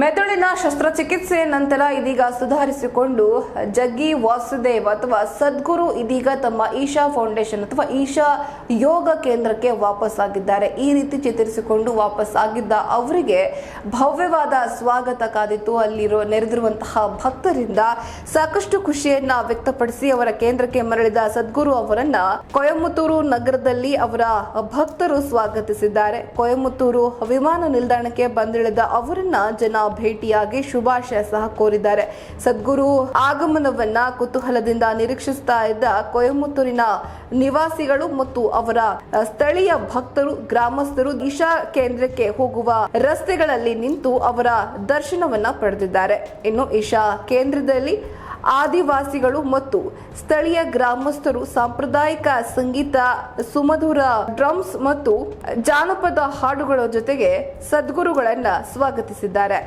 ಮೆದುಳಿನ ಶಸ್ತ್ರಚಿಕಿತ್ಸೆ ನಂತರ ಇದೀಗ ಸುಧಾರಿಸಿಕೊಂಡು ಜಗ್ಗಿ ವಾಸುದೇವ್ ಅಥವಾ ಸದ್ಗುರು ಇದೀಗ ತಮ್ಮ ಈಶಾ ಫೌಂಡೇಶನ್ ಅಥವಾ ಈಶಾ ಯೋಗ ಕೇಂದ್ರಕ್ಕೆ ವಾಪಸ್ ಆಗಿದ್ದಾರೆ ಈ ರೀತಿ ಚಿತ್ರಿಸಿಕೊಂಡು ವಾಪಸ್ ಆಗಿದ್ದ ಅವರಿಗೆ ಭವ್ಯವಾದ ಸ್ವಾಗತ ಕಾದಿತ್ತು. ಅಲ್ಲಿರೋ ನೆರೆದಿರುವಂತಹ ಭಕ್ತರಿಂದ ಸಾಕಷ್ಟು ಖುಷಿಯನ್ನ ವ್ಯಕ್ತಪಡಿಸಿ ಅವರ ಕೇಂದ್ರಕ್ಕೆ ಮರಳಿದ ಸದ್ಗುರು ಅವರನ್ನ ಕೊಯಮತ್ತೂರು ನಗರದಲ್ಲಿ ಅವರ ಭಕ್ತರು ಸ್ವಾಗತಿಸಿದ್ದಾರೆ. ಕೊಯಮತ್ತೂರು ವಿಮಾನ ನಿಲ್ದಾಣಕ್ಕೆ ಬಂದಿಳಿದ ಅವರನ್ನ ಜನ ಭೇಟಿಯಾಗಿ ಶುಭಾಶಯ ಸಹ ಕೋರಿದ್ದಾರೆ. ಸದ್ಗುರು ಆಗಮನವನ್ನ ಕುತೂಹಲದಿಂದ ನಿರೀಕ್ಷಿಸ್ತಾ ಇದ್ದ ಕೊಯಮತ್ತೂರಿನ ನಿವಾಸಿಗಳು ಮತ್ತು ಅವರ ಸ್ಥಳೀಯ ಭಕ್ತರು, ಗ್ರಾಮಸ್ಥರು ದಿಶಾ ಕೇಂದ್ರಕ್ಕೆ ಹೋಗುವ ರಸ್ತೆಗಳಲ್ಲಿ ನಿಂತು ಅವರ ದರ್ಶನವನ್ನ ಪಡೆದಿದ್ದಾರೆ. ಇನ್ನು ಈಶಾ ಕೇಂದ್ರದಲ್ಲಿ ಆದಿವಾಸಿಗಳು ಮತ್ತು ಸ್ಥಳೀಯ ಗ್ರಾಮಸ್ಥರು ಸಾಂಪ್ರದಾಯಿಕ ಸಂಗೀತ, ಸುಮಧುರ ಡ್ರಮ್ಸ್ ಮತ್ತು ಜಾನಪದ ಹಾಡುಗಳ ಜೊತೆಗೆ ಸದ್ಗುರುಗಳನ್ನ ಸ್ವಾಗತಿಸಿದ್ದಾರೆ.